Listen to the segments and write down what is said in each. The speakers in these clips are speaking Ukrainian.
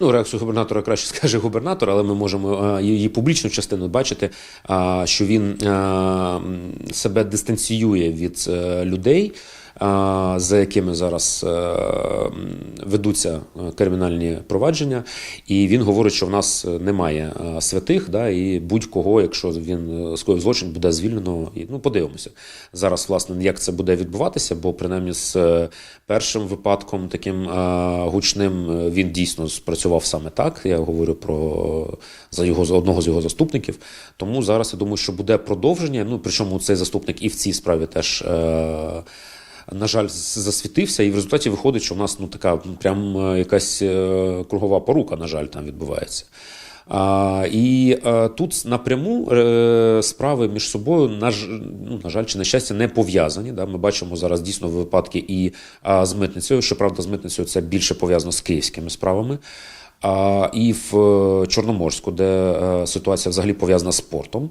Ну, реакцію губернатора краще скаже губернатор, але ми можемо е, її публічну частину бачити, е, що він е, себе дистанціює від людей, за якими зараз е, ведуться е, кримінальні провадження. І він говорить, що в нас немає е, святих, да, і будь-кого, якщо він скоїв злочин, буде звільнено. І, ну, подивимося зараз, власне, як це буде відбуватися, бо принаймні з першим випадком таким гучним він дійсно спрацював саме так. Я говорю про за його одного з його заступників. Тому зараз я думаю, що буде продовження. Ну причому цей заступник і в цій справі теж. На жаль, засвітився, і в результаті виходить, що в нас ну така прям е, якась е, кругова порука, на жаль, там відбувається. А, і е, тут напряму е, справи між собою, на, ну, на жаль, чи на щастя, не пов'язані. Да? Ми бачимо зараз дійсно випадки і а, з митницею. Щоправда, з митницею це більше пов'язано з київськими справами. А, і в Чорноморську, де ситуація взагалі пов'язана з спортом.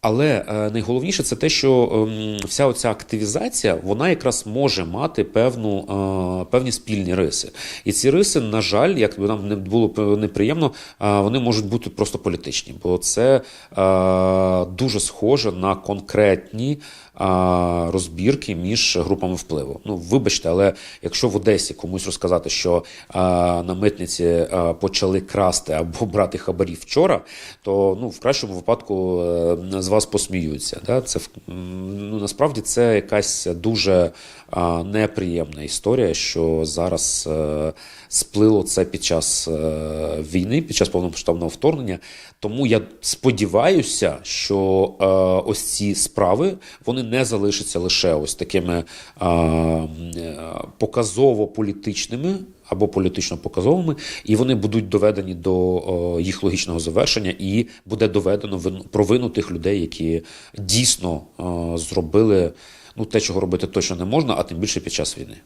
Але е, найголовніше це те, що ем, вся оця активізація вона якраз може мати певну, е, певні спільні риси. І ці риси, на жаль, як би нам не було неприємно, е, вони можуть бути просто політичні, бо це дуже схоже на конкретні розбірки між групами впливу. Ну, вибачте, але якщо в Одесі комусь розказати, що на митниці почали красти або брати хабарі вчора, то ну в кращому випадку з вас посміються. Да? Це ну, насправді це якась дуже а, неприємна історія, що зараз е, сплило це під час е, війни, під час повномасштабного вторгнення. Тому я сподіваюся, що е, ось ці справи вони не залишаться лише ось такими а, е, показово політичними або політично показовими, і вони будуть доведені до їх логічного завершення, і буде доведено вин- провину тих людей, які дійсно зробили ну те, чого робити точно не можна, а тим більше під час війни.